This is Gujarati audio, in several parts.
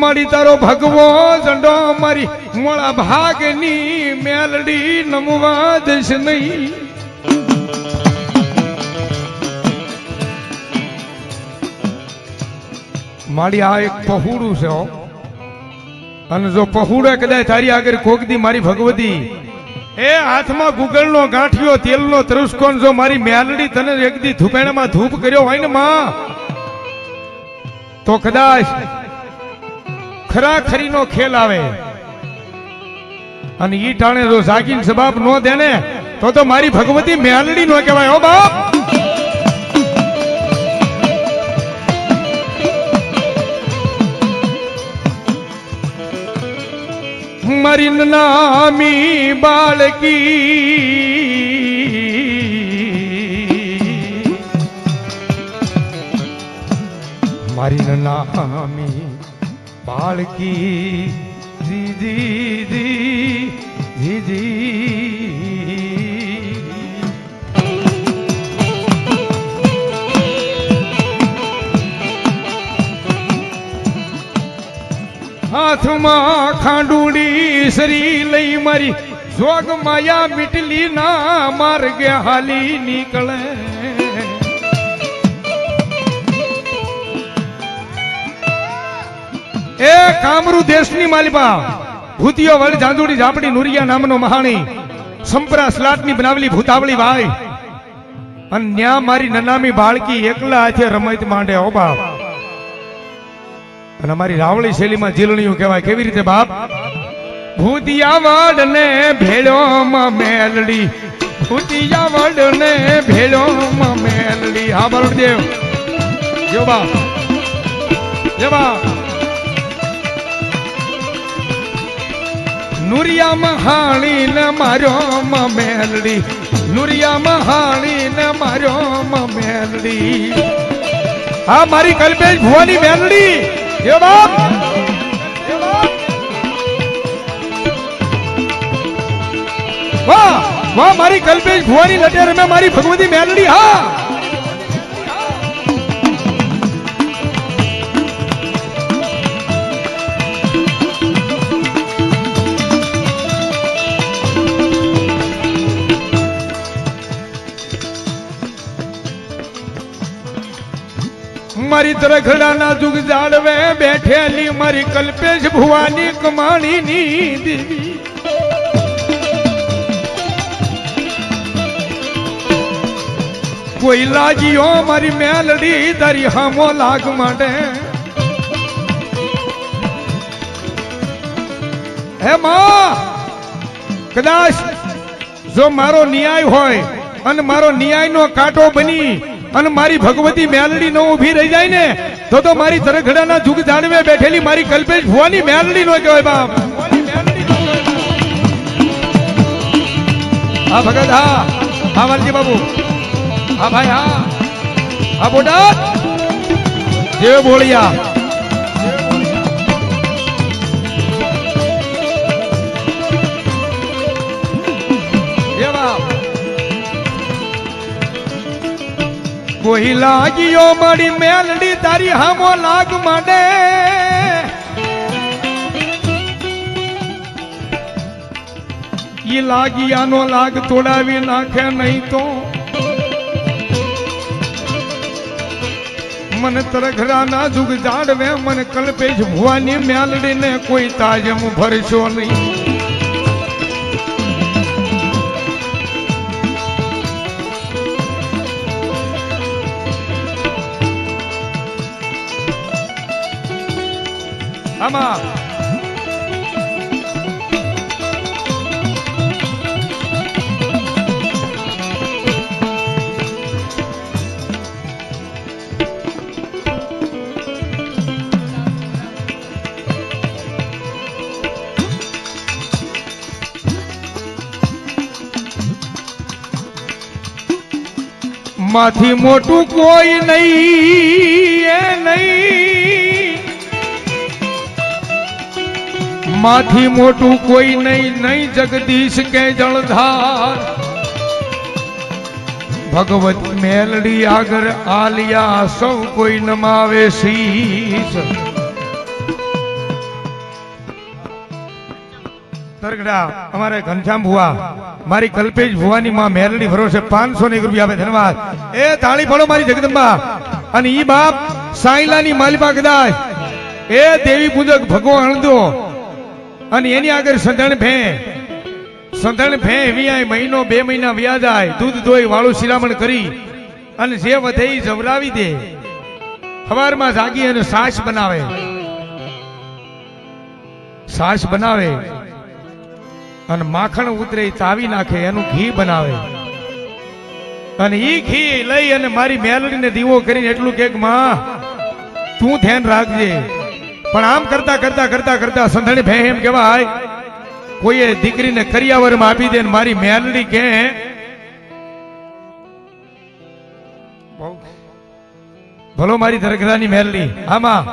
મારી તારો ભગવો ઝંડો મારી મોળા ભાગની મેલડી નમવા દઈશ નહીં. મારી આ એક પહુડું છે અને જો પહુડે કદાચ તારી આગળ કોકદી મારી ભગવતી એ હાથમાં ગુગળનો ગાંઠિયો, તેલનો ત્રુસ્કોન જો મારી મેલડી તને એકદી ધૂપેણામાં ધૂપ કર્યો હોય ને માં, તો કદાચ ખરા ખરીનો ખેલ આવે. અને ઈ ટાણે જો જાગીને જવાબ નો દે ને, તો તો મારી ભગવતી મેલડી નો કહેવાય, હો બાપ. મારી નામી બાળકી. મારી નામી બાળકી. જીજી જી જીજી હાથમાં ખાંડુડી સરી લઈ મારી. જોગ માયા મીટલી ના માર્ગે હાલી નીકળે. એ કામરૂ દેશની માલિપા ભૂતિયો વડ જાંજુડી ઝાપડી નુરિયા નામનો મહાણી, સંપરા સ્લાટની બનાવેલી ભૂતાવળી ભાઈ અને ન્યા મારી નનામી બાળકી એકલા હાથે રમત માંડે, ઓ બાપ. અને અમારી રાવળી શૈલીમાં જીલણીયું કહેવાય. કેવી રીતે બાપ? ભૂતિયા વડ ને ભેળો મેલડી. ભૂતિયા વડ ને ભેળો મેલડી. હા બરોડદેવ જો બાપ જો બાપ નુરિયા મહાણી ને મારો મેલડી. નુરિયા મહાણી ને મારો મેલડી. હા, મારી કલ્પેશ ભુવાની મેલડી. વાહ વાહ મારી કલ્પેશ ભુવાની લટેર મેં મારી ભગવતી મેલડી હા! મારી તરખડાના જુગ જાળવે બેઠેલી મારી કલ્પેશ ભુવાની કમાણીની દેવી. કોઈ લાગ્યો મારી મેલડી તારી હામો લાગ માટે હે માં, કદાચ જો મારો ન્યાય હોય અને મારો ન્યાયનો કાંટો બની અને મારી ભગવતી મેલડી નો ઊભી રહી જાય ને, તો તો મારી તરખડાના જુગ જાણવે બેઠેલી મારી કલ્પેશ ભુવાની મેલડી નો કહેવાય બાપ. હા, ભગત, હા. હા, વાલજી બાબુ. હા, ભાઈ, હા. હા બોટા જે બોળિયા. કોઈ લાગ્યો મારી મેલડી તારી હામો લાગ માંડે. ઈ લાગિયાનો લાગ તોડાવી નાખે નહીં તો. મને તરખડાના જુગ જાડવે, મને કલ્પેશ ભુવાની મેલડીને કોઈ તાજમ ભરશો નહીં. આમાં માથી મોટું કોઈ નહીં. માંથી મોટું કોઈ નહીં નહીં જગદીશ કે જળધાર. ભગવતી મેલડી આગર આલિયા, સૌ કોઈ નમાવે શીશ. તરગડા, અમારે ઘનશ્યામ ભુવા, મારી કલ્પેશ ભુવાની માં મેલડી ભરોસે પાંચસો ની રૂપિયા આપે, ધન્યવાદ. એ તાળી પડો મારી જગદંબા. અને ઈ બાપ સાઈલાની માલિપા કદાચ એ દેવી પૂજક ભગવાન હળદો અને એની આગળ સંધણ ભે સંધણ ભે વિયાય, મહિનો, બે મહિના વ્યાજ આય. દૂધ દોઈ વાળું શિરામણ કરી અને જે વધે એ જવરાવી દે. સવારમાં જાગી અને સાસ બનાવે. સાસ બનાવે અને માખણ ઉતરે તાવી નાખે, એનું ઘી બનાવે. અને ઈ ઘી લઈ અને મારી મેલડીને દીવો કરીને એટલું કે, માં, તું ધ્યાન રાખજે. પણ આમ કરતા કરતા કરતા કરતા સંધણી ભે એમ કહેવાય, કોઈએ દીકરીને કરિયાવરમાં આપી દે મારી મેલડી કે, ભલો મારી દરગદાની મેલડી, આમાં.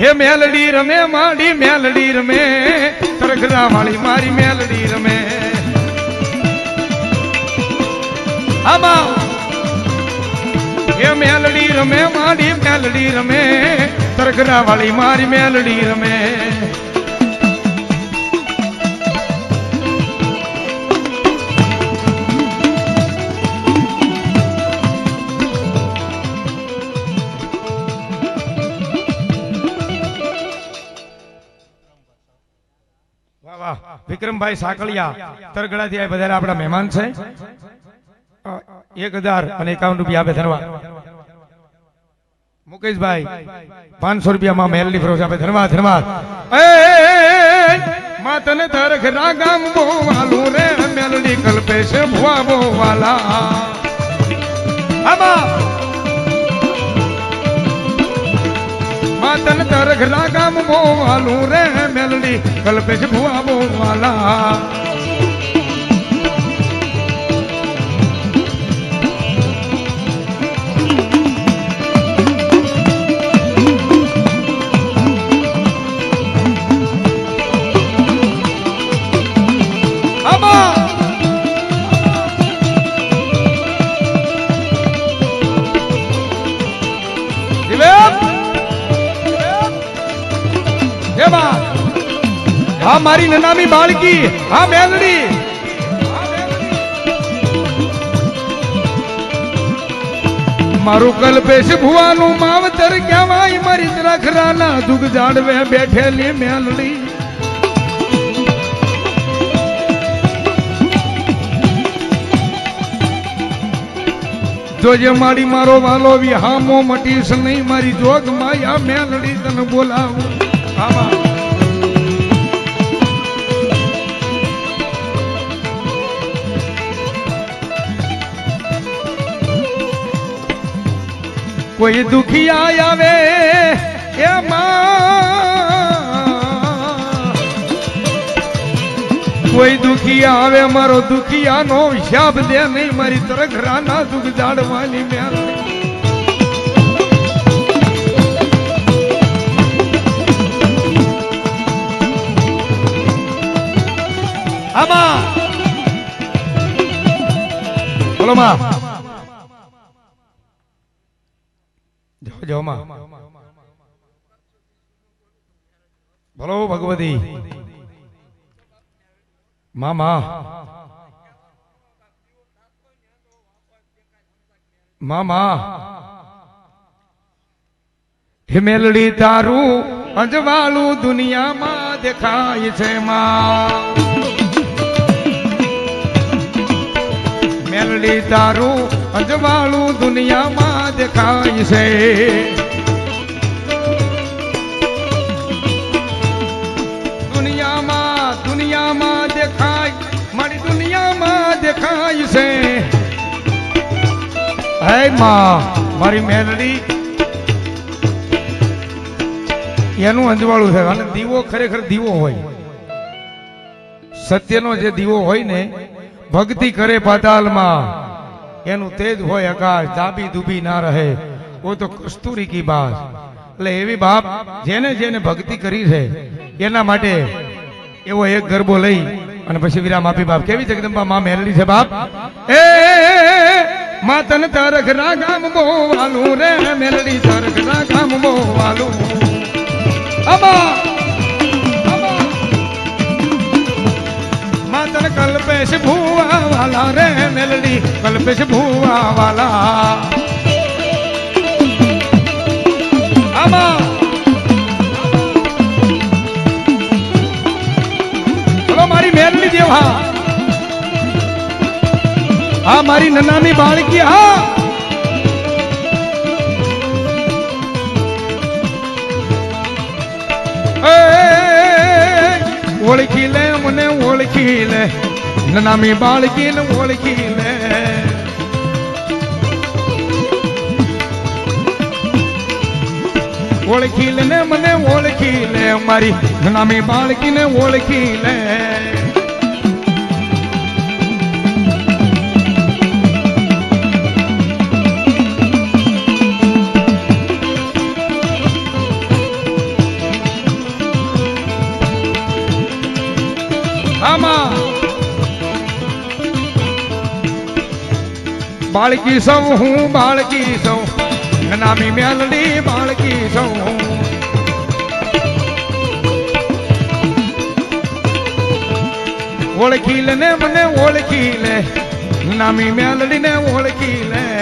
હે મેલડી રમે, માડી મેલડી રમે તરખરા વાળી મારી મેલડી રમે. આમાં હે મેલડી રમે, માડી મેલડી રમે. તરખરા વાળી મારી મેલડી રમે. વિક્રમભાઈ સાકળિયા, તરગડાથી આ બધા આપણા મહેમાન છે. એક હજાર અને એકાવન રૂપિયા આપે ધન્યવાદ મુકેશભાઈ પાંચસો રૂપિયામાં મેલડી ફરોજ આપે ધન્યવાદ ધન્યવાદ એ, એ, એ, માં તને તરખ રાગામ બોવાલું રે મેલડી કલ્પેશ ભુવા બોવાલા. આમાં માતન તરખ રાગામ બોવાલું રે મેલડી કલ્પેશ ભુવા બોવાલા. હા મારી નનામી બાળકી, હા મેલડી મારું કલ્પેશ ભુવાનું માવતર કહેવાય મારી દ્રખરાના દુઃખ જાડવે બેઠેલી મેલડી. જોજે મારી મારો વાલો વિહામો મટીશ નહીં, મારી જોગ માયા મેલડી તને બોલાવું. આમાં કોઈ દુખિયા આવે એમાં કોઈ દુખિયા આવે મારો દુખિયા નો હિસાબ દે નહીં, મારી તરખરાના દુઃખ જાડવાની મેં. આમાં. બોલો માં. જાઓ માં ભગવતી મામા મામા હિમેલડી તારું અજવાળું દુનિયામાં દેખાય છે માં. મેલડી તારું અજવાળું દુનિયામાં દેખાય છે. દુનિયામાં દુનિયામાં દેખાય, મારી દુનિયામાં દેખાય છે. હે માં, મારી મેલડી. એનું અંજવાળું છે. અને દીવો ખરેખર દીવો હોય. સત્યનો જે દીવો હોય ને, ભક્તિ કરે પાતાલમાં. એનું તેજ હોય આકાશ દાબી દુબી ના રહે. ઓ તો કસ્તુરી કી બાસ એટલે એવી બાપ જેને જેને ભક્તિ કરી છે, એના માટે એવો એક ગરબો લઈ અને પછી વિરામ આપી બાપ. કેવી જગદંબા માં મેલડી છે બાપ? એ, માતન તરખ ના ગામ બોવાલું રે, મેલડી તરખ ના ગામ બોવાલું અબા! કલ્પેશ ભુવા વાલા રે મેલડી કલ્પેશ ભુવા વાલા આમાં હલો મારી મેલડી જેવા હા મારી નનાની બાળકી હા ઓળખી લે ઓળખી લે નનામી બાળકીને ઓળખી લે ઓળખી લે ને મને ઓળખી લે મારી નનામી બાળકીને ઓળખી લે બાળકી સૌ, હું બાળકી સૌ. નામી મેલડી બાળકી સૌ. ઓળખી લે ને મને, ઓળખી લે. નામી મેલડી ને ઓળખી લે.